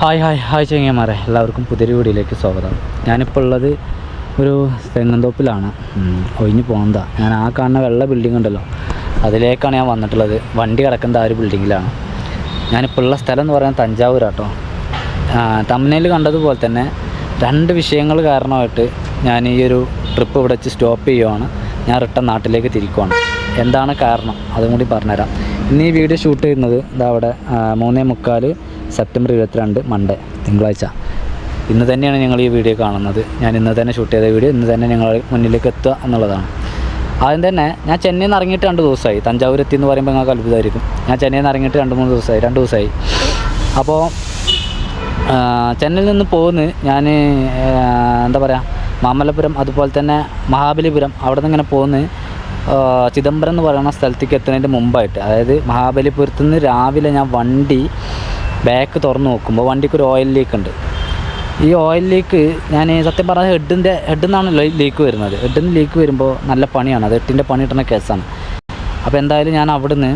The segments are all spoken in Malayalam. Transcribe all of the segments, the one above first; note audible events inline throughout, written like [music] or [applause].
ഹായ് ഹായ് ഹായ് ചെങ്ങന്മാരെ എല്ലാവർക്കും പുതിയൊരു വീഡിയോയിലേക്ക് സ്വാഗതം. ഞാനിപ്പോൾ ഉള്ളത് ഒരു തെങ്ങന്തോപ്പിലാണ് ഒഴിഞ്ഞു പോകുന്നതാ ഞാൻ ആ കാണുന്ന വെള്ള ബിൽഡിംഗ് ഉണ്ടല്ലോ. അതിലേക്കാണ് ഞാൻ വന്നിട്ടുള്ളത്. വണ്ടി കിടക്കുന്ന ആ ഒരു ബിൽഡിങ്ങിലാണ് ഞാനിപ്പോൾ ഉള്ള സ്ഥലം എന്ന് പറയുന്നത് തഞ്ചാവൂരാട്ടോ തമിഴ്നയിൽ കണ്ടതുപോലെ തന്നെ രണ്ട് വിഷയങ്ങൾ കാരണമായിട്ട് ഞാൻ ഈ ഒരു ട്രിപ്പ് ഇവിടെ വെച്ച് സ്റ്റോപ്പ് ചെയ്യുവാണ്. ഞാൻ റിട്ടേൺ നാട്ടിലേക്ക് തിരിക്കുവാണ്. എന്താണ് കാരണം? അതും കൂടി പറഞ്ഞുതരാം. ഇന്ന് ഈ വീഡിയോ ഷൂട്ട് ചെയ്യുന്നത് ഇതാ അവിടെ ആ, മൂന്നേ മുക്കാൽ സെപ്റ്റംബർ ഇരുപത്തിരണ്ട് മൺഡേ തിങ്കളാഴ്ച. ഇന്ന് തന്നെയാണ് ഞങ്ങൾ ഈ വീഡിയോ കാണുന്നത്. ഞാൻ ഇന്ന് തന്നെ ഷൂട്ട് ചെയ്ത വീഡിയോ ഇന്ന് തന്നെ ഞങ്ങൾ മുന്നിലേക്ക് എത്തുക എന്നുള്ളതാണ്. ആദ്യം തന്നെ ഞാൻ ചെന്നൈയിൽ നിന്ന് ഇറങ്ങിയിട്ട് രണ്ട് ദിവസമായി. തഞ്ചാവൂർ എത്തി എന്ന് പറയുമ്പോൾ ഞങ്ങൾക്ക് അത്ഭുതമായിരിക്കും. ഞാൻ ചെന്നൈയിൽ നിന്ന് ഇറങ്ങിയിട്ട് രണ്ട് മൂന്ന് ദിവസമായി രണ്ട് ദിവസമായി. അപ്പോൾ ചെന്നൈയിൽ നിന്ന് പോകുന്ന ഞാൻ എന്താ പറയുക മാമല്ലപുരം അതുപോലെ തന്നെ മഹാബലിപുരം അവിടെ നിന്ന് ഇങ്ങനെ പോകുന്ന ചിദംബരം എന്ന് പറയുന്ന സ്ഥലത്തേക്ക് എത്തുന്നതിന്റെ മുമ്പായിട്ട് അതായത് മഹാബലിപുരത്ത് നിന്ന് രാവിലെ ഞാൻ വണ്ടി ബാക്ക് തുറന്ന് നോക്കുമ്പോൾ വണ്ടിക്ക് ഒരു ഓയിൽ ലീക്ക് ഉണ്ട്. ഈ ഓയിൽ ലീക്ക് ഞാൻ സത്യം പറഞ്ഞാൽ ഹെഡിന്റെ ഹെഡിൽ നിന്നാണ് ലീക്ക് വരുന്നത്. ഹെഡിൽ നിന്ന് ലീക്ക് വരുമ്പോൾ നല്ല പണിയാണ്. അത് ഹെഡിന്റെ പണി കിട്ടുന്ന കേസാണ്. അപ്പോൾ എന്തായാലും ഞാൻ അവിടുന്ന്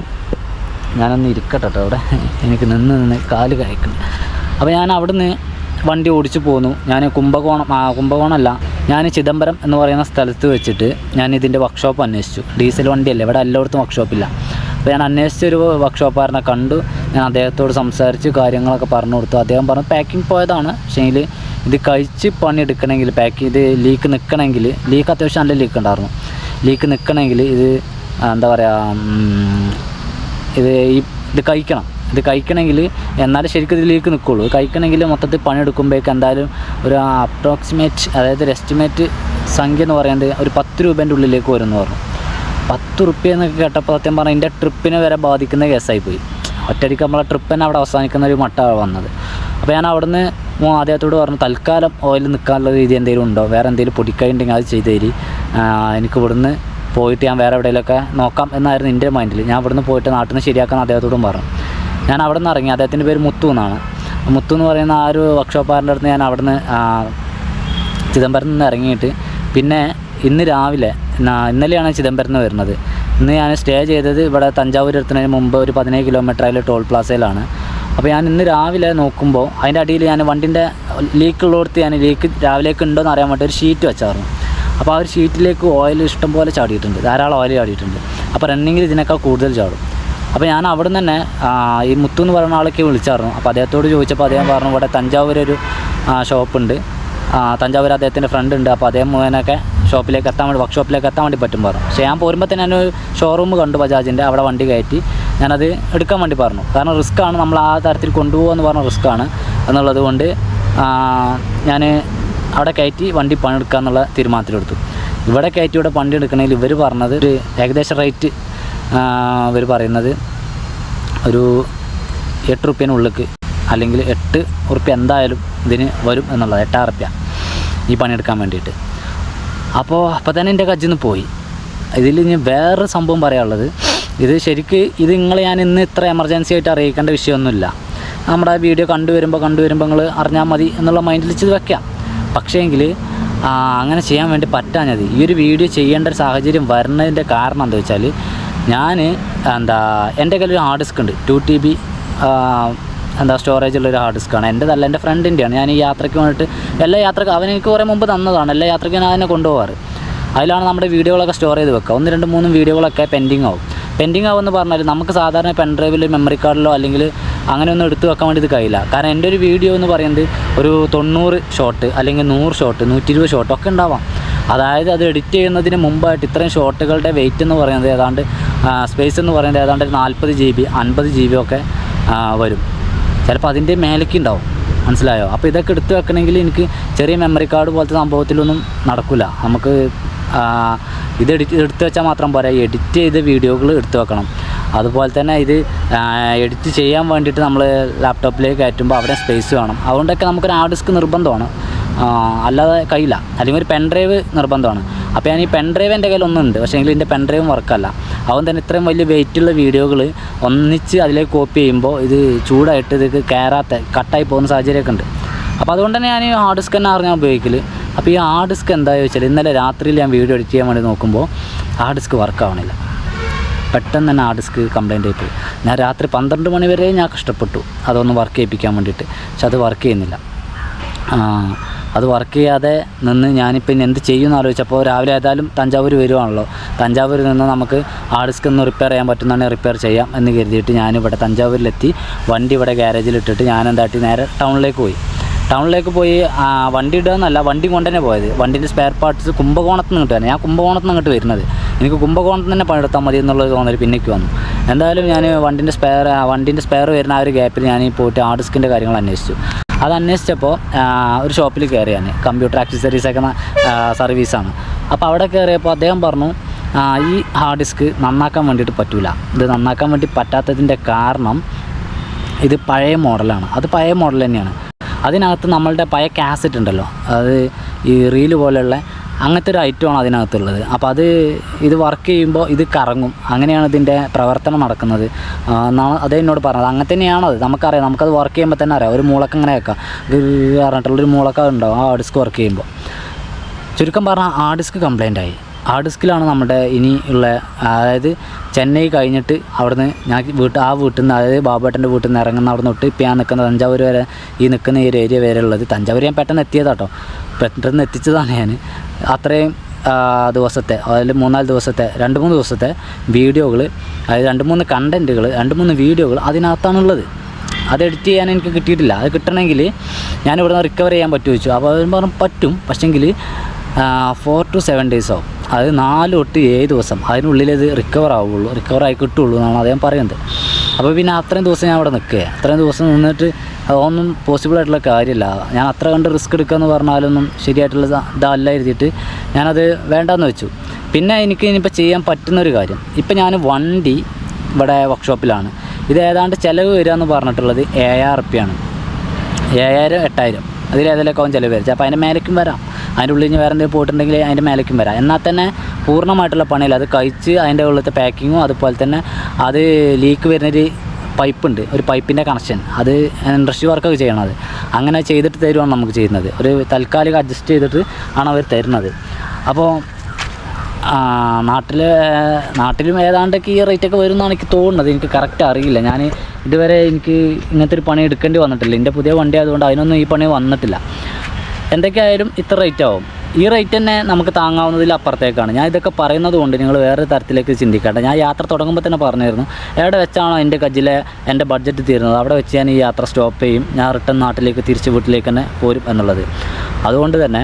ഞാനൊന്ന് ഇരിക്കട്ടെ കേട്ടോ അവിടെ. എനിക്ക് നിന്ന് നിന്ന് കാൽ കഴിക്കുന്നു അപ്പോൾ ഞാൻ അവിടുന്ന് വണ്ടി ഓടിച്ചു പോന്നു. ഞാൻ കുംഭകോണം കുംഭകോണമല്ല ഞാൻ ചിദംബരം എന്ന് പറയുന്ന സ്ഥലത്ത് വെച്ചിട്ട് ഞാൻ ഇതിന്റെ വർക്ക്ഷോപ്പ് അന്വേഷിച്ചു. ഡീസൽ വണ്ടിയല്ലേ? ഇവിടെ എല്ലായിടത്തും വർക്ക്ഷോപ്പില്ല അപ്പോൾ ഞാൻ അന്വേഷിച്ചൊരു വർക്ക്ഷോപ്പുകാരനെ കണ്ടു. ഞാൻ അദ്ദേഹത്തോട് സംസാരിച്ച് കാര്യങ്ങളൊക്കെ പറഞ്ഞു കൊടുത്തു. അദ്ദേഹം പറഞ്ഞു പാക്കിംഗ് പോയതാണ്. പക്ഷേ ഇത് കഴിച്ച് പണി എടുക്കണമെങ്കിൽ പാക്ക് ഇത് ലീക്ക് നിൽക്കണമെങ്കിൽ ലീക്ക് അത്യാവശ്യം നല്ല ലീക്ക് ഉണ്ടായിരുന്നു. ലീക്ക് നിൽക്കണമെങ്കിൽ ഇത് എന്താ പറയുക ഇത് ഈ ഇത് കഴിക്കണം. ഇത് കഴിക്കണമെങ്കിൽ എന്നാലും ശരിക്കും ഇത് ലീക്ക് നിൽക്കുള്ളൂ കഴിക്കണമെങ്കിൽ മൊത്തത്തിൽ പണിയെടുക്കുമ്പോഴേക്ക് എന്തായാലും ഒരു അപ്രോക്സിമേറ്റ് അതായത് ഒരു എസ്റ്റിമേറ്റ് സംഖ്യ എന്ന് പറയുന്നത് ഒരു പത്ത് രൂപേന്റെ ഉള്ളിലേക്ക് വരും എന്ന് പറഞ്ഞു. പത്ത് റുപ്യ എന്നൊക്കെ കേട്ടപ്പോൾ സത്യം പറഞ്ഞാൽ എന്റെ ട്രിപ്പിനെ വരെ ബാധിക്കുന്ന കേസായി പോയി. ഒറ്റയടിക്ക് നമ്മളെ ട്രിപ്പ് തന്നെ അവിടെ അവസാനിക്കുന്ന ഒരു മട്ടാണ് വന്നത്. അപ്പോൾ ഞാൻ അവിടുന്ന് അദ്ദേഹത്തോട് പറഞ്ഞു തൽക്കാലം ഓയിൽ നിൽക്കാനുള്ള രീതി എന്തെങ്കിലും ഉണ്ടോ? വേറെ എന്തെങ്കിലും പൊടിക്കൈ അത് ചെയ്തു തരി. എനിക്ക് ഇവിടുന്ന് പോയിട്ട് ഞാൻ വേറെ എവിടെയെങ്കിലുമൊക്കെ നോക്കാം എന്നായിരുന്നു എന്റെ മൈൻഡിൽ ഞാൻ ഇവിടുന്ന് പോയിട്ട് നാട്ടിൽ നിന്ന് ശരിയാക്കാൻ അദ്ദേഹത്തോടും പറഞ്ഞു. ഞാൻ അവിടെ നിന്ന് ഇറങ്ങി. അദ്ദേഹത്തിന്റെ പേര് മുത്തു എന്നാണ്. മുത്തു എന്ന് പറയുന്ന ആ ഒരു വർക്ക്ഷോപ്പാരന്റെ അടുത്ത് ഞാൻ അവിടുന്ന് ചിദംബരത്ത് നിന്ന് ഇറങ്ങിയിട്ട്. പിന്നെ ഇന്ന് രാവിലെ ഇന്നലെയാണ് ചിദംബരത്ത് വരുന്നത്. ഇന്ന് ഞാൻ സ്റ്റേ ചെയ്തത് ഇവിടെ തഞ്ചാവൂർ എത്തുന്നതിന് മുമ്പ് ഒരു പതിനേഴ് കിലോമീറ്റർ അതിൽ ടോൾ പ്ലാസയിലാണ് അപ്പോൾ ഞാൻ ഇന്ന് രാവിലെ നോക്കുമ്പോൾ അതിന്റെ അടിയിൽ ഞാൻ വണ്ടിന്റെ ലീക്ക് ഉള്ളിടത്ത് ഞാൻ ലീക്ക് രാവിലേക്ക് ഉണ്ടോ എന്ന് അറിയാൻ വേണ്ടി ഒരു ഷീറ്റ് വെച്ചായിരുന്നു. അപ്പോൾ ആ ഒരു ഷീറ്റിലേക്ക് ഓയിൽ ഇഷ്ടം പോലെ ചാടിയിട്ടുണ്ട്. ധാരാളം ഓയിൽ ചാടിയിട്ടുണ്ട്. അപ്പോൾ റണ്ണിങ്ങിൽ ഇതിനേക്കാൾ കൂടുതൽ ചാടും. അപ്പോൾ ഞാൻ അവിടെ നിന്ന് തന്നെ ഈ മുത്തു എന്ന് പറയുന്ന ആളൊക്കെ വിളിച്ചായിരുന്നു. അപ്പോൾ അദ്ദേഹത്തോട് ചോദിച്ചപ്പോൾ അദ്ദേഹം പറഞ്ഞു ഇവിടെ തഞ്ചാവൂർ ഒരു ഷോപ്പുണ്ട് തഞ്ചാവൂർ അദ്ദേഹത്തിന്റെ ഫ്രണ്ട് ഉണ്ട്. അപ്പോൾ അദ്ദേഹം മുഖേനൊക്കെ ഷോപ്പിലേക്ക് എത്താൻ വേണ്ടി വർക്ക്ഷോപ്പിലേക്ക് എത്താൻ വേണ്ടി പറ്റും പറഞ്ഞു. പക്ഷേ ഞാൻ പോരുമ്പോൾ തന്നെ ഞാനൊരു ഷോറൂം കണ്ടു ബജാജിന്റെ. അവിടെ വണ്ടി കയറ്റി. ഞാനത് എടുക്കാൻ വേണ്ടി പറഞ്ഞു. കാരണം റിസ്ക് ആണ്. നമ്മൾ ആ തരത്തിൽ കൊണ്ടുപോകുമെന്ന് പറഞ്ഞ റിസ്ക് ആണ്. എന്നുള്ളത് കൊണ്ട് ഞാൻ അവിടെ കയറ്റി വണ്ടി പണിയെടുക്കുക എന്നുള്ള തീരുമാനത്തിലെടുത്തു ഇവിടെ കയറ്റി ഇവിടെ വണ്ടി എടുക്കണമെങ്കിൽ ഇവർ പറഞ്ഞത് ഒരു ഏകദേശം റേറ്റ് ഇവർ പറയുന്നത് ഒരു എട്ട് റുപ്യനുള്ളിലേക്ക് അല്ലെങ്കിൽ എട്ട് ഉറുപ്യ എന്തായാലും ഇതിന് വരും എന്നുള്ളത് എട്ടായിരം റുപ്യ. ഈ പണിയെടുക്കാൻ വേണ്ടിയിട്ട്. അപ്പോൾ അപ്പോൾ തന്നെ എന്റെ കജ്ജിൽ പോയി. ഇതിൽ ഇനി വേറൊരു സംഭവം പറയാനുള്ളത്. ഇത് ശരിക്ക് ഇത് നിങ്ങൾ ഞാൻ ഇന്ന് ഇത്ര എമർജൻസി ആയിട്ട് അറിയിക്കേണ്ട വിഷയമൊന്നുമില്ല. നമ്മുടെ വീഡിയോ കണ്ടുവരുമ്പോൾ കണ്ടുവരുമ്പോൾ നിങ്ങൾ അറിഞ്ഞാൽ മതി എന്നുള്ള മൈൻഡിൽ ഇത് വെക്കാം. പക്ഷേങ്കിൽ അങ്ങനെ ചെയ്യാൻ വേണ്ടി പറ്റാഞ്ഞത് ഈ ഒരു വീഡിയോ ചെയ്യേണ്ട ഒരു സാഹചര്യം വരുന്നതിന്റെ കാരണം എന്താ വെച്ചാൽ ഞാൻ എന്താ എന്റെ കയ്യിൽ ഒരു ഹാർഡ് ഡിസ്ക് ഉണ്ട് ടു ടി ബി എന്താ സ്റ്റോറേജ് ഉള്ളൊരു ഹാർഡ് ഡിസ്ക്കാണ് എന്റെതല്ല എന്റെ ഫ്രണ്ടിന്റെയാണ് ഞാൻ ഈ യാത്രയ്ക്ക് വേണ്ടിയിട്ട് എല്ലാ യാത്രയ്ക്ക് അവൻ എനിക്ക് കുറേ മുമ്പ് തന്നതാണ്. എല്ലാ യാത്രയ്ക്കും ഞാൻ അതിനെ കൊണ്ടുപോകാറ്. അതിലാണ് നമ്മുടെ വീഡിയോകളൊക്കെ സ്റ്റോർ ചെയ്ത് വെക്കുക. ഒന്ന് രണ്ട് മൂന്നും വീഡിയോകളൊക്കെ പെൻഡിങ് ആവും. പെൻഡിങ് ആവുമെന്ന് പറഞ്ഞാൽ നമുക്ക് സാധാരണ പെൻ ഡ്രൈവിൽ മെമ്മറി കാർഡിലോ അല്ലെങ്കിൽ അങ്ങനെ ഒന്നും എടുത്തു വെക്കാൻ വേണ്ടി ഇത് കഴിയില്ല. കാരണം എന്റെ ഒരു വീഡിയോ എന്ന് പറയുന്നത് ഒരു തൊണ്ണൂറ് ഷോട്ട് അല്ലെങ്കിൽ നൂറ് ഷോട്ട് നൂറ്റി ഇരുപത് ഷോട്ട് ഒക്കെ ഉണ്ടാവാം. അതായത് അത് എഡിറ്റ് ചെയ്യുന്നതിന് മുമ്പായിട്ട് ഇത്രയും ഷോട്ടുകളുടെ വെയിറ്റ് എന്ന് പറയുന്നത് ഏതാണ്ട് സ്പേസ് എന്ന് പറയുന്നത് ഏതാണ്ട് നാൽപ്പത് ജി ബി അൻപത് ജി ബി ഒക്കെ വരും. ചിലപ്പോൾ അതിന്റെ മേലേക്ക് ഉണ്ടാവും. മനസ്സിലായോ? അപ്പോൾ ഇതൊക്കെ എടുത്ത് വെക്കണമെങ്കിൽ എനിക്ക് ചെറിയ മെമ്മറി കാർഡ് പോലത്തെ സംഭവത്തിലൊന്നും നടക്കില്ല നമുക്ക് ആ, ഇത് എഡിറ്റ് എടുത്ത് വെച്ചാൽ മാത്രം പോരാ. എഡിറ്റ് ചെയ്ത വീഡിയോകൾ എടുത്ത് വെക്കണം. അതുപോലെ തന്നെ ഇത് എഡിറ്റ് ചെയ്യാൻ വേണ്ടിയിട്ട് നമ്മൾ ലാപ്ടോപ്പിലേക്ക് കയറ്റുമ്പോൾ അവിടെ സ്പേസ് വേണം. അതുകൊണ്ടൊക്കെ നമുക്കൊരു ഹാർഡ് ഡിസ്ക് നിർബന്ധമാണ്. ആ, അല്ലാതെ കഴിയില്ല. അല്ലെങ്കിൽ ഒരു പെൻ ഡ്രൈവ് നിർബന്ധമാണ്. അപ്പോൾ ഞാൻ ഈ പെൻ ഡ്രൈവ് എന്റെ കയ്യിൽ ഒന്നുണ്ട്. പക്ഷേ എങ്കിൽ എന്റെ പെൻ ഡ്രൈവും വർക്കല്ല അവൻ തന്നെ ഇത്രയും വലിയ വെയിറ്റുള്ള വീഡിയോകൾ ഒന്നിച്ച് അതിലേക്ക് കോപ്പി ചെയ്യുമ്പോൾ ഇത് ചൂടായിട്ട് ഇത് കയറാത്ത കട്ടായി പോകുന്ന സാഹചര്യമൊക്കെ ഉണ്ട്. അപ്പോൾ അതുകൊണ്ട് തന്നെ ഞാൻ ഹാർഡ് ഡിസ്ക് തന്നെ അറിഞ്ഞാൽ ഉപയോഗിക്കൽ അപ്പോൾ ഈ ഹാർഡ് ഡിസ്ക് എന്താ ചോദിച്ചാൽ ഇന്നലെ രാത്രിയിൽ ഞാൻ വീഡിയോ എഡിറ്റ് ചെയ്യാൻ വേണ്ടി നോക്കുമ്പോൾ ഹാർഡ് ഡിസ്ക് വർക്ക് ആവണില്ല. പെട്ടെന്ന് തന്നെ ഹാർഡ് ഡിസ്ക് കംപ്ലൈന്റ് ആയിപ്പോയി ഞാൻ രാത്രി പന്ത്രണ്ട് മണി വരെ ഞാൻ കഷ്ടപ്പെട്ടു. അതൊന്ന് വർക്ക് ചെയ്യിപ്പിക്കാൻ വേണ്ടിയിട്ട്. പക്ഷെ അത് വർക്ക് ചെയ്യുന്നില്ല. ആ, അത് വർക്ക് ചെയ്യാതെ നിന്ന് ഞാനിപ്പോൾ ഇനി എന്ത് ചെയ്യുമെന്ന് ആലോചിച്ചപ്പോൾ രാവിലെ ഏതായാലും തഞ്ചാവൂർ വരുവാണല്ലോ. തഞ്ചാവൂരിൽ നിന്ന് നമുക്ക് ആർഡിസ്ക് ഡിസ്ക് ഒന്ന് റിപ്പയർ ചെയ്യാൻ പറ്റുന്നതാണ് റിപ്പയർ ചെയ്യാം എന്ന് കരുതിയിട്ട് ഞാനിവിടെ തഞ്ചാവൂരിലെത്തി. വണ്ടി ഇവിടെ ഗ്യാരേജിൽ ഇട്ടിട്ട് ഞാൻ എന്താട്ടി നേരെ ടൗണിലേക്ക് പോയി. ടൗണിലേക്ക് പോയി വണ്ടി ഇടുക എന്നല്ല വണ്ടി കൊണ്ട് തന്നെ പോയത്. വണ്ടിന്റെ സ്പെയർ പാർട്സ് കുംഭകോണത്ത് നിന്ന് കിട്ടുകയാണ് ഞാൻ കുംഭകോണത്ത് നിന്ന് ഇങ്ങോട്ട് വരുന്നത്. എനിക്ക് കുംഭകോണത്ത് തന്നെ പണിയെടുത്താൽ മതി എന്നുള്ളത് തോന്നൽ പിന്നേക്ക് വന്നു. എന്തായാലും ഞാൻ വണ്ടിന്റെ സ്പെയർ വണ്ടിന്റെ സ്പെയർ വരുന്ന ആ ഒരു ഗ്യാപ്പിൽ ഞാൻ പോയിട്ട് ആ ഡിസ്കിന്റെ കാര്യങ്ങൾ അന്വേഷിച്ചു. അത് അന്വേഷിച്ചപ്പോൾ ഒരു ഷോപ്പിൽ കയറിയാണ് കമ്പ്യൂട്ടർ ആക്സസറീസ് ഒക്കെ സർവീസാണ് അപ്പോൾ അവിടെ കയറിയപ്പോൾ അദ്ദേഹം പറഞ്ഞു ഈ ഹാർഡ് ഡിസ്ക് നന്നാക്കാൻ വേണ്ടിയിട്ട് പറ്റൂല. ഇത് നന്നാക്കാൻ വേണ്ടി പറ്റാത്തതിന്റെ കാരണം ഇത് പഴയ മോഡലാണ് അത് പഴയ മോഡൽ തന്നെയാണ്. അതിനകത്ത് നമ്മളുടെ പഴയ കാസറ്റ് ഉണ്ടല്ലോ. അത് ഈ റീൽ പോലെയുള്ള അങ്ങനത്തെ ഒരു ഐറ്റമാണ് അതിനകത്തുള്ളത്. അപ്പോൾ അത് ഇത് വർക്ക് ചെയ്യുമ്പോൾ ഇത് കറങ്ങും. അങ്ങനെയാണ് ഇതിന്റെ പ്രവർത്തനം നടക്കുന്നത്. അതേ എന്നോട് പറഞ്ഞത്. അങ്ങനെ തന്നെയാണത് നമുക്കറിയാം. നമുക്കത് വർക്ക് ചെയ്യുമ്പോൾ തന്നെ അറിയാം. ഒരു മൂളക്ക ഇങ്ങനെ വെക്കാം. പറഞ്ഞിട്ടുള്ളൊരു മൂളക്ക ഉണ്ടാവും. ആ ഡിസ്ക് വർക്ക് ചെയ്യുമ്പോൾ. ചുരുക്കം പറഞ്ഞാൽ ആ ഡിസ്ക് കംപ്ലൈന്റ് ആയി. ആ ഡിസ്കിലാണ് നമ്മുടെ ഇനി ഉള്ള അതായത് ചെന്നൈ കഴിഞ്ഞിട്ട് അവിടുന്ന് ഞാൻ വീട്ട് ആ വീട്ടിൽ നിന്ന് അതായത് ബാബേട്ടന്റെ വീട്ടിൽ നിന്ന് ഇറങ്ങുന്ന അവിടെ തൊട്ട് ഇപ്പോൾ ഞാൻ നിൽക്കുന്ന തഞ്ചാവൂർ വരെ ഈ നിൽക്കുന്ന ഈ ഒരു ഏരിയ വരെ ഉള്ളത്. തഞ്ചാവൂർ ഞാൻ പെട്ടെന്ന് എത്തിയതാട്ടോ. പെട്ടെന്ന് എത്തിച്ചതാണ് ഞാൻ. അത്രയും ദിവസത്തെ അതായത് മൂന്നാൽ ദിവസത്തെ രണ്ട് മൂന്ന് ദിവസത്തെ വീഡിയോകൾ അതായത് രണ്ട് മൂന്ന് കണ്ടന്റുകൾ രണ്ട് മൂന്ന് വീഡിയോകൾ അതിനകത്താണുള്ളത്. അത് എഡിറ്റ് ചെയ്യാൻ എനിക്ക് കിട്ടിയിട്ടില്ല. അത് കിട്ടണമെങ്കിൽ ഞാൻ ഇവിടുന്ന് റിക്കവർ ചെയ്യാൻ പറ്റുമോ ചോദിച്ചു. അപ്പോൾ അവർ പറഞ്ഞു പറ്റും. പക്ഷേങ്കിൽ ഫോർ ടു സെവൻ ഡേയ്സ് അത് നാല് തൊട്ട് ഏഴ് ദിവസം അതിനുള്ളിൽ ഇത് റിക്കവർ ആവുള്ളൂ റിക്കവർ ആയി കിട്ടുള്ളൂ എന്നാണ് അദ്ദേഹം പറയുന്നത്. അപ്പോൾ പിന്നെ അത്രയും ദിവസം ഞാൻ അവിടെ നിൽക്കുക. അത്രയും ദിവസം നിന്നിട്ട് അതൊന്നും പോസിബിൾ ആയിട്ടുള്ള കാര്യമില്ല. ഞാൻ അത്ര കണ്ട് റിസ്ക് എടുക്കുക പറഞ്ഞാലൊന്നും ശരിയായിട്ടുള്ള ഇത- ഇതല്ല എഴുതിയിട്ട് ഞാനത് വേണ്ടെന്ന് വെച്ചു. പിന്നെ എനിക്ക് ഇനിയിപ്പോൾ ചെയ്യാൻ പറ്റുന്ന ഒരു കാര്യം. ഇപ്പം ഞാൻ വണ്ടി ഇവിടെ വർക്ക്ഷോപ്പിലാണ് ഇത് ഏതാണ്ട് ചിലവ് വരിക എന്ന് പറഞ്ഞിട്ടുള്ളത് ഏഴായിരം റുപ്യാണ് ഏഴായിരം എട്ടായിരം. അതിലേതിലൊക്കെ ചിലവ് വരിച്ചു അപ്പോൾ അതിന്റെ മേലേക്കും വരാം. അതിന്റെ ഉള്ളിൽ നിന്ന് വേറെ എന്തെങ്കിലും പോയിട്ടുണ്ടെങ്കിൽ അതിന്റെ മേലേക്കും വരാം. എന്നാൽ തന്നെ പൂർണമായിട്ടുള്ള പണിയില്ല. അത് കഴിച്ച് അതിന്റെ ഉള്ളിലത്തെ പാക്കിങ്ങും അതുപോലെ തന്നെ അത് ലീക്ക് വരുന്നൊരു പൈപ്പുണ്ട്. ഒരു പൈപ്പിന്റെ കണക്ഷൻ അത് ഇൻഡസ്ട്രി വർക്കൊക്കെ ചെയ്യണത്. അങ്ങനെ ചെയ്തിട്ട് തരുവാണ് നമുക്ക് ചെയ്യുന്നത്. ഒരു താൽക്കാലിക അഡ്ജസ്റ്റ് ചെയ്തിട്ട് ആണ് അവർ തരുന്നത്. അപ്പോൾ നാട്ടിൽ നാട്ടിലും ഏതാണ്ടൊക്കെ ഈ റേറ്റൊക്കെ വരും എന്നാണ് എനിക്ക് തോന്നുന്നത്. എനിക്ക് കറക്റ്റ് അറിയില്ല. ഞാൻ ഇതുവരെ എനിക്ക് ഇങ്ങനത്തെ ഒരു പണി എടുക്കേണ്ടി വന്നിട്ടില്ല. എന്റെ പുതിയ വണ്ടി ആയതുകൊണ്ട് അതിനൊന്നും ഈ പണി വന്നിട്ടില്ല. എന്തൊക്കെയായാലും ഇത്ര റേറ്റ് ആവും. ഈ റേറ്റ് തന്നെ നമുക്ക് താങ്ങാവുന്നതിൽ അപ്പുറത്തേക്കാണ്. ഞാൻ ഇതൊക്കെ പറയുന്നത് കൊണ്ട് നിങ്ങൾ വേറൊരു തരത്തിലേക്ക് ചിന്തിക്കേണ്ട. ഞാൻ യാത്ര തുടങ്ങുമ്പോൾ തന്നെ പറഞ്ഞിരുന്നു എവിടെ വെച്ചാണോ എന്റെ കജ്ജിലെ എന്റെ ബഡ്ജറ്റ് തീരുന്നത് അവിടെ വെച്ച് ഞാൻ ഈ യാത്ര സ്റ്റോപ്പ് ചെയ്യും ഞാൻ റിട്ടേൺ നാട്ടിലേക്ക് തിരിച്ച് വീട്ടിലേക്ക് തന്നെ പോരും എന്നുള്ളത്. അതുകൊണ്ട് തന്നെ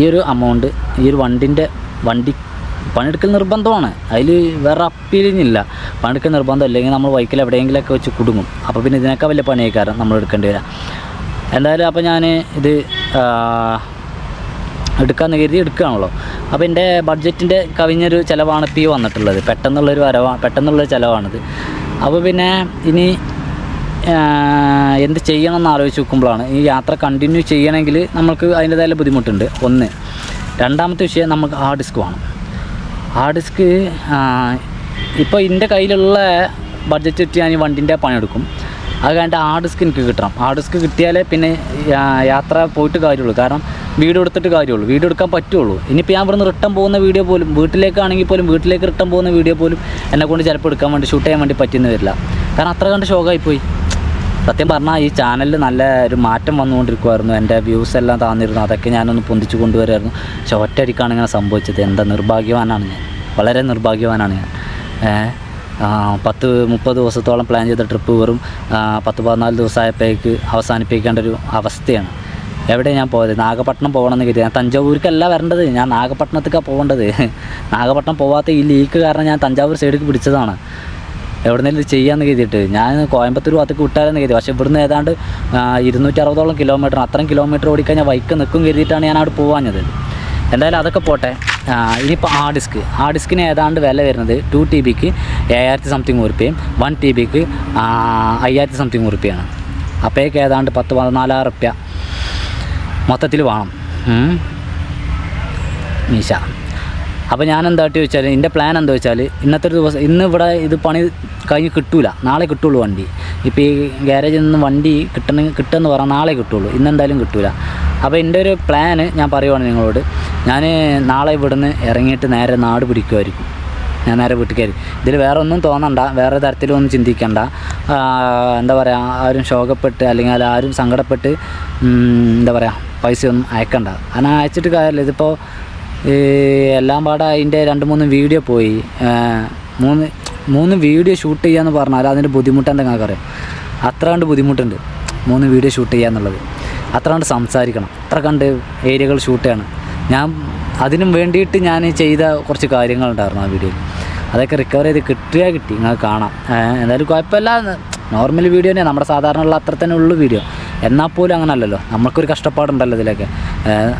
ഈ ഒരു എമൗണ്ട് ഈ ഒരു വണ്ടിന്റെ വണ്ടി പണിയെടുക്കൽ നിർബന്ധമാണ്. അതിൽ വേറെ അപ്പീലിംഗ് ഇല്ല. പണിയെടുക്കൽ നിർബന്ധം ഇല്ലെങ്കിൽ നമ്മൾ ബൈക്കിൽ എവിടെയെങ്കിലുമൊക്കെ വെച്ച് കുടുങ്ങും. അപ്പോൾ പിന്നെ ഇതിനൊക്കെ വലിയ പണിയേക്കാരം നമ്മൾ എടുക്കേണ്ടി വരാം എന്തായാലും അപ്പോൾ ഞാൻ ഇത് എടുക്കാന്ന് കരുതി എടുക്കുകയാണല്ലോ. അപ്പോൾ എന്റെ ബഡ്ജറ്റിന്റെ കവിഞ്ഞൊരു ചിലവാണ് ഇപ്പോൾ ഈ വന്നിട്ടുള്ളത്. പെട്ടെന്നുള്ളൊരു വരവാണ് പെട്ടെന്നുള്ളൊരു ചിലവാണിത്. അപ്പോൾ പിന്നെ ഇനി എന്ത് ചെയ്യണം എന്ന് ആലോചിച്ച് നോക്കുമ്പോഴാണ്. ഈ യാത്ര കണ്ടിന്യൂ ചെയ്യണമെങ്കിൽ നമുക്ക് അതിന്റെതായ ബുദ്ധിമുട്ടുണ്ട്. ഒന്ന് രണ്ടാമത്തെ വിഷയം നമുക്ക് ഹാർഡ് ഡിസ്ക് വേണം. ഹാർഡ് ഡിസ്ക് ഇപ്പോൾ എന്റെ കയ്യിലുള്ള ബഡ്ജറ്റ് വെച്ച് ഞാൻ ഈ വണ്ടിന്റെ പണിയെടുക്കും. അത് കഴിഞ്ഞിട്ട് ഹാർഡ് ഡിസ്ക് എനിക്ക് കിട്ടണം. ഹാർഡ് ഡിസ്ക് കിട്ടിയാലേ പിന്നെ യാത്ര പോയിട്ട് കാര്യമുള്ളൂ. കാരണം വീഡിയോ എടുത്തിട്ട് കാര്യമുള്ളൂ. വീഡിയോ എടുക്കാൻ പറ്റുള്ളൂ. ഇനിയിപ്പോൾ ഞാൻ ഇവിടുന്ന് റിട്ടേൺ പോകുന്ന വീഡിയോ പോലും വീട്ടിലേക്കാണെങ്കിൽ പോലും വീട്ടിലേക്ക് റിട്ടേൺ പോകുന്ന വീഡിയോ പോലും എന്നെ കൊണ്ട് ചിലപ്പോൾ എടുക്കാൻ വേണ്ടി ഷൂട്ട് ചെയ്യാൻ വേണ്ടി പറ്റുന്ന വരില്ല. കാരണം അത്ര കണ്ട് ഷോക്കായിപ്പോയി സത്യം പറഞ്ഞാൽ ഈ ചാനലിൽ നല്ല ഒരു മാറ്റം വന്നുകൊണ്ടിരിക്കുമായിരുന്നു എന്റെ വ്യൂസ് എല്ലാം താന്നിരുന്നു. അതൊക്കെ ഞാനൊന്ന് പൊന്തിച്ചു കൊണ്ടുവരുമായിരുന്നു പക്ഷെ ഒറ്റയടിക്കാണ് ഇങ്ങനെ സംഭവിച്ചത്. എന്താ നിർഭാഗ്യവാനാണ് ഞാൻ. വളരെ നിർഭാഗ്യവാനാണ് ഞാൻ. ആ, പത്ത് മുപ്പത് ദിവസത്തോളം പ്ലാൻ ചെയ്ത ട്രിപ്പ് വെറും പത്ത് പതിനാല് ദിവസമായപ്പോഴേക്ക് അവസാനിപ്പിക്കേണ്ട ഒരു അവസ്ഥയാണ്. എവിടെ ഞാൻ പോയത്? നാഗപട്ടണം പോകണമെന്ന് കരുതി. ഞാൻ തഞ്ചാവൂർക്കല്ല വരേണ്ടത്. ഞാൻ നാഗപട്ടണത്തേക്കാണ് പോകേണ്ടത്. നാഗപട്ടണം പോവാത്ത ഈ ലീക്ക് കാരണം ഞാൻ തഞ്ചാവൂർ സൈഡിലേക്ക് പിടിച്ചതാണ്. എവിടെന്നെങ്കിലും ഇത് ചെയ്യാമെന്ന് കരുതിയിട്ട്. ഞാൻ കോയമ്പത്തൂർ ഭാഗത്തേക്ക് വിട്ടാലെന്ന് കരുതി. പക്ഷേ ഇവിടുന്ന് ഏതാണ്ട് ഇരുന്നൂറ്ററുപതോളം കിലോമീറ്റർ അത്രയും കിലോമീറ്റർ ഓടിക്കഴിഞ്ഞാൽ വൈക്ക് നിൽക്കും കരുതിയിട്ടാണ് ഞാൻ അവിടെ പോവാഞ്ഞത്. എന്തായാലും അതൊക്കെ പോട്ടെ. ഇനിയിപ്പോൾ ആ ഡിസ്ക് ആ ഡിസ്കിന് ഏതാണ്ട് വില വരുന്നത് ടു ടി ബിക്ക് ഏഴായിരത്തി സംതിങ് ഉറുപ്പ്യയും വൺ ടി ബിക്ക് അയ്യായിരത്തി സംതിങ് ഉറുപ്പ്യാണ് അപ്പോഴേക്ക് ഏതാണ്ട് പത്ത് പതിനാലായിരം റുപ്യ മൊത്തത്തിൽ വേണം. മീശ. അപ്പോൾ ഞാൻ എന്താട്ടി വെച്ചാൽ എന്റെ പ്ലാൻ എന്താ വെച്ചാൽ ഇന്നത്തെ ഒരു ദിവസം ഇന്ന് ഇവിടെ ഇത് പണി കഴിഞ്ഞ് കിട്ടൂല. നാളെ കിട്ടുള്ളൂ വണ്ടി. ഇപ്പോൾ ഈ ഗ്യാരേജിൽ നിന്ന് വണ്ടി കിട്ടണ കിട്ടുമെന്ന് പറഞ്ഞാൽ നാളെ കിട്ടുള്ളൂ. ഇന്നെന്തായാലും കിട്ടൂല. അപ്പോൾ എന്റെ ഒരു പ്ലാന് ഞാൻ പറയുവാണ് നിങ്ങളോട്. ഞാൻ നാളെ ഇവിടുന്ന് ഇറങ്ങിയിട്ട് നേരെ നാട് പിടിക്കുമായിരിക്കും ഞാൻ നേരെ വീട്ടിൽ കയറി. ഇതിൽ വേറെ ഒന്നും തോന്നണ്ട വേറെ തരത്തിലൊന്നും ചിന്തിക്കണ്ട. എന്താ പറയുക ആരും ശോകപ്പെട്ട് അല്ലെങ്കിൽ ആരും സങ്കടപ്പെട്ട് എന്താ പറയുക പൈസ ഒന്നും അയക്കണ്ട. കാരണം അയച്ചിട്ട് കാര്യമില്ല. ഇതിപ്പോൾ എല്ലാം പാടെ അതിന്റെ രണ്ട് മൂന്ന് വീഡിയോ പോയി. മൂന്ന് മൂന്ന് വീഡിയോ ഷൂട്ട് ചെയ്യാന്ന് പറഞ്ഞാൽ അതിന്റെ ബുദ്ധിമുട്ട് എന്തെങ്കിലും അറിയാം? അത്ര കണ്ട് ബുദ്ധിമുട്ടുണ്ട് മൂന്ന് വീഡിയോ ഷൂട്ട് ചെയ്യുക എന്നുള്ളത് അത്ര കണ്ട് സംസാരിക്കണം. അത്ര കണ്ട് ഏരിയകൾ ഷൂട്ട് ചെയ്യണം. ഞാൻ അതിനും വേണ്ടിയിട്ട് ഞാൻ ചെയ്ത കുറച്ച് കാര്യങ്ങളുണ്ടായിരുന്നു ആ വീഡിയോയിൽ അതൊക്കെ റിക്കവർ ചെയ്ത് കിട്ടിയാൽ കിട്ടി. നിങ്ങൾക്ക് കാണാം. എന്തായാലും കുഴപ്പമില്ല. നോർമൽ വീഡിയോ തന്നെ നമ്മുടെ സാധാരണ ഉള്ള അത്ര തന്നെ ഉള്ളു വീഡിയോ എന്നാൽ പോലും അങ്ങനെ അല്ലല്ലോ നമുക്കൊരു കഷ്ടപ്പാടുണ്ടല്ലോ ഇതിലൊക്കെ.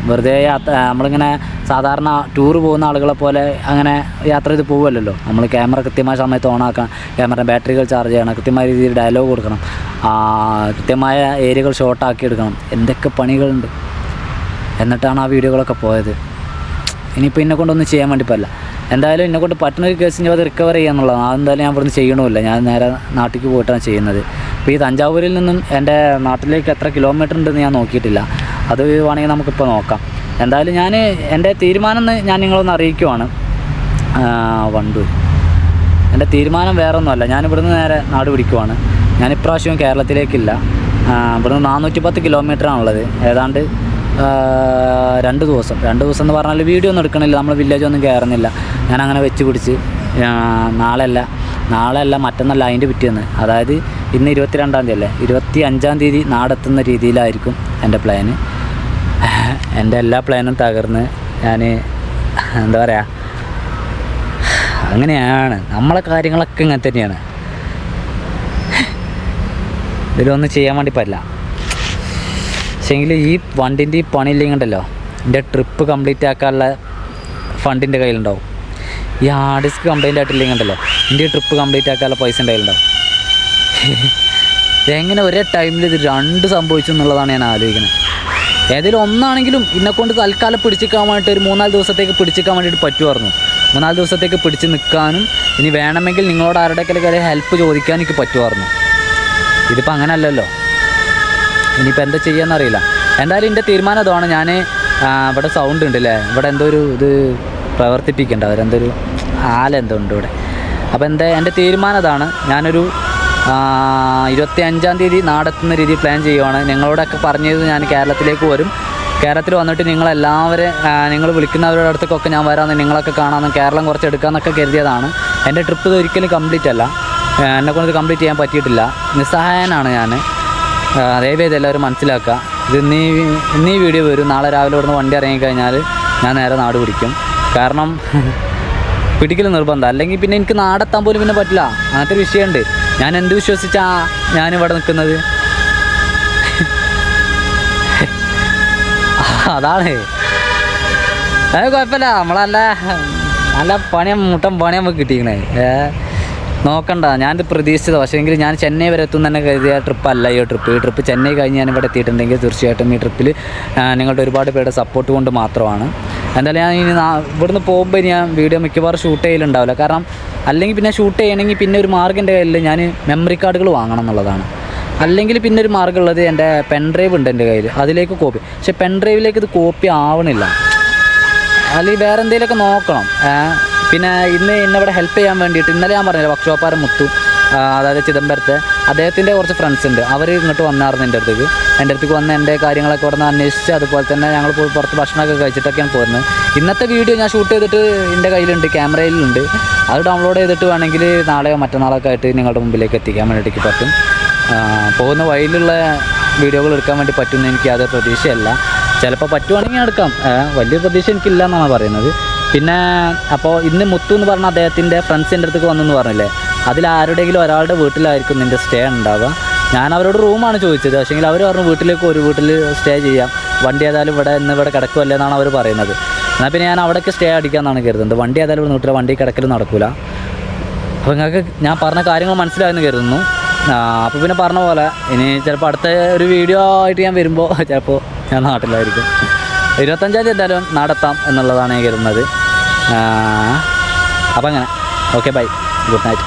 വെറുതെ യാത്ര നമ്മളിങ്ങനെ സാധാരണ ടൂർ പോകുന്ന ആളുകളെ പോലെ അങ്ങനെ യാത്ര ചെയ്ത് പോകുമല്ലോ നമ്മൾ ക്യാമറ കൃത്യമായ സമയത്ത് ഓണാക്കണം ക്യാമറ ബാറ്ററികൾ ചാർജ് ചെയ്യണം. കൃത്യമായ രീതിയിൽ ഡയലോഗ് കൊടുക്കണം. കൃത്യമായ ഏരിയകൾ ഷോർട്ടാക്കി എടുക്കണം. എന്തൊക്കെ പണികളുണ്ട്. എന്നിട്ടാണ് ആ വീഡിയോകളൊക്കെ പോയത്. ഇനിയിപ്പോൾ എന്നെ കൊണ്ടൊന്നും ചെയ്യാൻ വേണ്ടി പറ്റില്ല. എന്തായാലും എന്നെ കൊണ്ട് പറ്റുന്ന ഒരു കേസ് ഞാൻ അത് റിക്കവർ ചെയ്യാന്നുള്ളതാണ്. അതെന്തായാലും ഞാൻ ഇവിടുന്ന് ചെയ്യണമില്ല. ഞാൻ നേരെ നാട്ടിലേക്ക് പോയിട്ടാണ് ചെയ്യുന്നത്. ഇപ്പോൾ ഈ തഞ്ചാവൂരിൽ നിന്നും എന്റെ നാട്ടിലേക്ക് എത്ര കിലോമീറ്റർ ഉണ്ടെന്ന് ഞാൻ നോക്കിയിട്ടില്ല. അത് വേണമെങ്കിൽ നമുക്കിപ്പോൾ നോക്കാം. എന്തായാലും ഞാൻ എന്റെ തീരുമാനം ഞാൻ നിങ്ങളൊന്ന് അറിയിക്കുവാണ്. വണ്ടു എന്റെ തീരുമാനം വേറെ ഒന്നുമല്ല ഞാൻ ഇവിടുന്ന് നേരെ നാട് പിടിക്കുവാണ്. ഞാൻ ഇപ്രാവശ്യവും കേരളത്തിലേക്കില്ല. ഇവിടുന്ന് നാനൂറ്റി പത്ത് കിലോമീറ്ററാണുള്ളത് ഏതാണ്ട് രണ്ട് ദിവസം. രണ്ട് ദിവസം എന്ന് പറഞ്ഞാൽ വീഡിയോ ഒന്നും എടുക്കണില്ല. നമ്മൾ വില്ലേജ് ഒന്നും കയറുന്നില്ല ഞാൻ അങ്ങനെ വെച്ച് പിടിച്ച് നാളെയല്ല നാളെയല്ല നാളെ മറ്റന്നല്ല അതിന്റെ പിറ്റേന്ന് അതായത് ഇന്ന് ഇരുപത്തി രണ്ടാം തീയതി അല്ലേ ഇരുപത്തി അഞ്ചാം തീയതി നാടെത്തുന്ന രീതിയിലായിരിക്കും എന്റെ പ്ലാന് എന്റെ എല്ലാ പ്ലാനും തകർന്ന് ഞാൻ എന്താ പറയുക അങ്ങനെയാണ്. നമ്മളെ കാര്യങ്ങളൊക്കെ ഇങ്ങനെ തന്നെയാണ്. ഇതിലൊന്നും ചെയ്യാൻ വേണ്ടി പറ്റില്ല. പക്ഷേങ്കിൽ ഈ വണ്ടിന്റെ ഈ പണി ഉണ്ടല്ലോ എന്റെ ട്രിപ്പ് കംപ്ലീറ്റ് ആക്കാനുള്ള ഫണ്ടിന്റെ കയ്യിലുണ്ടാവും. ഈ ഹാർഡ് ഡിസ്ക് കംപ്ലൈന്റ് ആയിട്ടില്ലെങ്കിൽ ഉണ്ടല്ലോ എന്റെ ട്രിപ്പ് കംപ്ലീറ്റ് ആക്കാനുള്ള പൈസ എന്റെ കയ്യിലുണ്ടാവും. [laughs] എങ്ങനെ ഒരേ ടൈമിൽ ഇത് രണ്ട് സംഭവിച്ചു എന്നുള്ളതാണ് ഞാൻ ആലോചിക്കുന്നത് ഏതെങ്കിലും ഒന്നാണെങ്കിലും ഇന്നെക്കൊണ്ട് തൽക്കാലം പിടിച്ചിക്കാൻ വേണ്ടിയിട്ട് ഒരു മൂന്നാൽ ദിവസത്തേക്ക് പിടിച്ചിക്കാൻ വേണ്ടിയിട്ട് പറ്റുമായിരുന്നു. മൂന്നാൽ ദിവസത്തേക്ക് പിടിച്ച് നിൽക്കാനും ഇനി വേണമെങ്കിൽ നിങ്ങളോട് ആരുടെയൊക്കെ ഹെൽപ്പ് ചോദിക്കാൻ എനിക്ക് പറ്റുമായിരുന്നു. ഇതിപ്പോൾ അങ്ങനെ അല്ലല്ലോ ഇനിയിപ്പോൾ എന്താ ചെയ്യാന്നറിയില്ല എന്തായാലും എന്റെ തീരുമാനം അതാണ് ഞാൻ ഇവിടെ സൗണ്ട് ഉണ്ട് അല്ലേ ഇവിടെ എന്തോ ഒരു ഇത് പ്രവർത്തിപ്പിക്കേണ്ട. അവരെന്തോ ഒരു ആലെന്തോ ഉണ്ട് ഇവിടെ. അപ്പോൾ എന്താ എന്റെ തീരുമാനം അതാണ് ഞാനൊരു ഇരുപത്തി അഞ്ചാം തീയതി നാടെത്തുന്ന രീതിയിൽ പ്ലാൻ ചെയ്യുവാണ്. നിങ്ങളോടൊക്കെ പറഞ്ഞത് ഞാൻ കേരളത്തിലേക്ക് വരും. കേരളത്തിൽ വന്നിട്ട് നിങ്ങളെല്ലാവരും നിങ്ങൾ വിളിക്കുന്നവരുടെ അടുത്തൊക്കെ ഞാൻ വരാമെന്ന് നിങ്ങളൊക്കെ കാണാമെന്ന് കേരളം കുറച്ച് എടുക്കാമെന്നൊക്കെ കരുതിയതാണ്. എന്റെ ട്രിപ്പ് ഇത് ഒരിക്കലും കംപ്ലീറ്റ് അല്ല. എന്നെക്കൊണ്ട് കംപ്ലീറ്റ് ചെയ്യാൻ പറ്റിയിട്ടില്ല. നിസ്സഹായനാണ് ഞാൻ ദയവേത് എല്ലാവരും മനസ്സിലാക്കുക. ഇത് ഇന്നീ ഇന്നീ വീഡിയോ വരും. നാളെ രാവിലെ ഇവിടുന്ന് വണ്ടി ഇറങ്ങിക്കഴിഞ്ഞാൽ ഞാൻ നേരെ നാട് പിടിക്കും. കാരണം [laughs] പിടിക്കൽ നിർബന്ധം. അല്ലെങ്കിൽ പിന്നെ എനിക്ക് നാടെത്താൻ പോലും പിന്നെ പറ്റില്ല. അങ്ങനത്തെ ഒരു വിഷയമുണ്ട്. ഞാൻ എന്ത് വിശ്വസിച്ചാ ഞാനിവിടെ നിൽക്കുന്നത്? [laughs] അതാണ്. അത് കുഴപ്പമില്ല. നമ്മളല്ല നല്ല പണി മുട്ടം പണി നമുക്ക് കിട്ടിയിരിക്കണേ. ഏ? നോക്കണ്ട ഞാനിത് പ്രതീക്ഷിച്ചത്. പക്ഷേ എങ്കിൽ ഞാൻ ചെന്നൈ വരെ എത്തും തന്നെ കരുതിയ ട്രിപ്പ് അല്ല ഈ ട്രിപ്പ്. ഈ ട്രിപ്പ് ചെന്നൈ കഴിഞ്ഞ് ഞാൻ ഇവിടെ എത്തിയിട്ടുണ്ടെങ്കിൽ തീർച്ചയായിട്ടും ഈ ട്രിപ്പിൽ നിങ്ങളുടെ ഒരുപാട് പേരുടെ സപ്പോർട്ട് കൊണ്ട് മാത്രമാണ്. എന്തായാലും ഞാൻ ഇനി ഇവിടുന്ന് പോകുമ്പോൾ ഞാൻ വീഡിയോ മിക്കവാറും ഷൂട്ട് ചെയ്യലുണ്ടാവില്ല. കാരണം അല്ലെങ്കിൽ പിന്നെ ഷൂട്ട് ചെയ്യണമെങ്കിൽ പിന്നെ ഒരു മാർഗം എന്റെ കയ്യിൽ ഞാൻ മെമ്മറി കാർഡുകൾ വാങ്ങണം എന്നുള്ളതാണ്. അല്ലെങ്കിൽ പിന്നെ ഒരു മാർഗം ഉള്ളത് എന്റെ പെൻഡ്രൈവ് ഉണ്ട് എന്റെ കയ്യിൽ അതിലേക്ക് കോപ്പി പക്ഷേ പെൻ ഡ്രൈവിലേക്ക് ഇത് കോപ്പി ആവണില്ല. അല്ലെങ്കിൽ വേറെ എന്തെങ്കിലുമൊക്കെ നോക്കണം. പിന്നെ ഇന്ന് ഇന്നിവിടെ ഹെൽപ്പ് ചെയ്യാൻ വേണ്ടിയിട്ട് ഇന്നലെ ഞാൻ പറഞ്ഞില്ല വർക്ക്ഷോപ്പാരൻ മുത്തു അതായത് ചിദംബരത്തെ. അദ്ദേഹത്തിന്റെ കുറച്ച് ഫ്രണ്ട്സ് ഉണ്ട്. അവർ ഇങ്ങോട്ട് വന്നായിരുന്നു എന്റെ അടുത്തേക്ക്. എന്റെ അടുത്തേക്ക് വന്ന് എന്റെ കാര്യങ്ങളൊക്കെ ഇവിടെ നിന്ന് അന്വേഷിച്ച് അതുപോലെ തന്നെ ഞങ്ങൾ പോയി പുറത്ത് ഭക്ഷണമൊക്കെ കഴിച്ചിട്ടൊക്കെയാണ് പോരുന്നത് ഇന്നത്തെ വീഡിയോ ഞാൻ ഷൂട്ട് ചെയ്തിട്ട് എന്റെ കയ്യിലുണ്ട് ക്യാമറയിലുണ്ട്. അത് ഡൗൺലോഡ് ചെയ്തിട്ട് വേണമെങ്കിൽ നാളെയോ മറ്റന്നാളൊക്കെ ആയിട്ട് നിങ്ങളുടെ മുമ്പിലേക്ക് എത്തിക്കാൻ വേണ്ടിയിട്ട് പറ്റും. പോകുന്ന വഴിയിലുള്ള വീഡിയോകൾ എടുക്കാൻ വേണ്ടി പറ്റുമെന്ന് എനിക്ക് യാതൊരു പ്രതീക്ഷയല്ല. ചിലപ്പോൾ പറ്റുവാണെങ്കിൽ എടുക്കാം. വലിയ പ്രതീക്ഷ എനിക്കില്ല എന്നാണ് പറയുന്നത്. പിന്നെ അപ്പോൾ ഇന്ന് മുത്തു എന്ന് പറഞ്ഞ അദ്ദേഹത്തിന്റെ ഫ്രണ്ട്സിന്റെ അടുത്തേക്ക് വന്നെന്ന് പറഞ്ഞില്ലേ? അതിൽ ആരുടെയെങ്കിലും ഒരാളുടെ വീട്ടിലായിരിക്കും നിന്റെ സ്റ്റേ ഉണ്ടാവുക. ഞാൻ അവരോട് റൂമാണ് ചോദിച്ചത്. പക്ഷേങ്കിൽ അവർ പറഞ്ഞു വീട്ടിലേക്ക് ഒരു വീട്ടിൽ സ്റ്റേ ചെയ്യാം. വണ്ടി ഏതായാലും ഇവിടെ ഇന്ന് ഇവിടെ കിടക്കുമല്ലേ എന്നാണ് അവർ പറയുന്നത്. എന്നാൽ പിന്നെ ഞാൻ അവിടേക്ക് സ്റ്റേ അടിക്കാമെന്നാണ് കരുതുന്നത്. വണ്ടി ഏതായാലും ഇവിടെ വണ്ടി കിടക്കൽ നടക്കില്ല അപ്പോൾ നിങ്ങൾക്ക് ഞാൻ പറഞ്ഞ കാര്യങ്ങൾ മനസ്സിലായെന്ന് കരുതുന്നു. അപ്പോൾ പിന്നെ പറഞ്ഞ പോലെ ഇനി ചിലപ്പോൾ അടുത്ത ഒരു വീഡിയോ ആയിട്ട് ഞാൻ വരുമ്പോൾ ചിലപ്പോൾ ഞാൻ നാട്ടിലായിരിക്കും. ഇരുപത്തഞ്ചാം തീയതി എന്തായാലും നടത്താം എന്നുള്ളതാണ് ഞാൻ കരുതുന്നത്. അപ്പം അങ്ങനെ. Okay bye good night